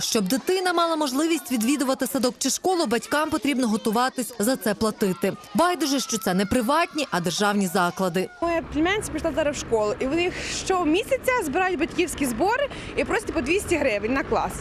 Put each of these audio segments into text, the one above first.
Щоб дитина мала можливість відвідувати садок чи школу, батькам потрібно готуватись за це платити. Байдуже, що це не приватні, а державні заклади. Моя племянниця пішла зараз в школу, і вони щомісяця збирають батьківські збори і просять по 200 гривень на клас.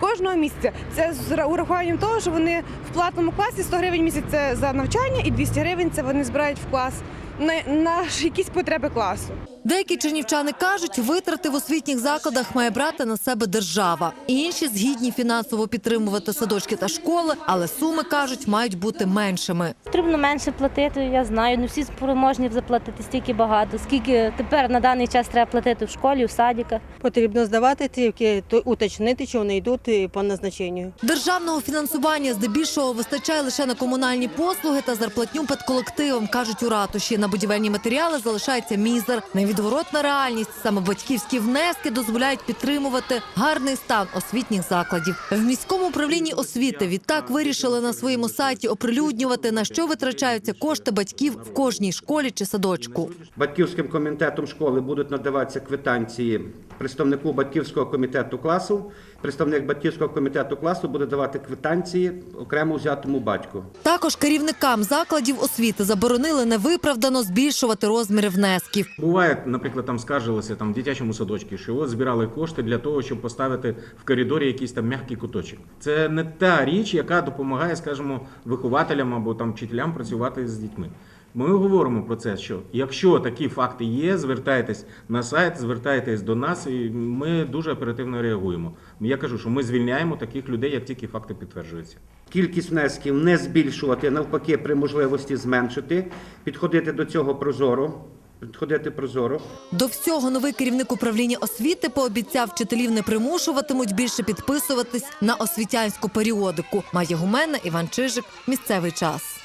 Кожного місяця це з урахуванням того, що вони в платному класі 100 гривень місяць це за навчання, і 200 гривень це вони збирають в клас на, на якісь потреби класу. Деякі чернівчани кажуть, витрати в освітніх закладах має брати на себе держава. Інші згідні фінансово підтримувати садочки та школи, але суми кажуть, мають бути меншими. Потрібно менше платити, я знаю. Не всі спроможні заплатити стільки багато. Скільки тепер на даний час треба платити в школі, в садиках. Потрібно здавати тільки то- уточнити, чи вони йдуть е, по назначенню. Державного фінансування здебільшого вистачає лише на комунальні послуги та зарплатню педколективам, кажуть у ратуші. Будівельні матеріали залишається мізер. Невідворотна реальність. Саме батьківські внески дозволяють підтримувати гарний стан освітніх закладів. В міському управлінні освіти відтак вирішили на своєму сайті оприлюднювати на що витрачаються кошти батьків в кожній школі чи садочку. Батьківським комітетом школи будуть надаватися квитанції представнику батьківського комітету класу. Представник батьківського комітету класу буде давати квитанції окремо взятому батьку. Також керівникам закладів освіти заборонили невиправдано збільшувати розміри внесків. Буває, наприклад, там скаржилися там в дитячому садочку, що от збирали кошти для того, щоб поставити в коридорі якийсь там м'який куточок. Це не та річ, яка допомагає, скажімо, вихователям або там вчителям працювати з дітьми. Ми говоримо про це, що якщо такі факти є, звертайтесь на сайт, звертайтесь до нас, і ми дуже оперативно реагуємо. Я кажу, що ми звільняємо таких людей, як тільки факти підтверджуються. Кількість внесків не збільшувати, навпаки, при можливості зменшити, підходити до цього прозоро. Підходити прозоро. До всього новий керівник управління освіти пообіцяв вчителів не примушуватимуть більше підписуватись на освітянську періодику. Має гумена Іван Чижик. Місцевий час.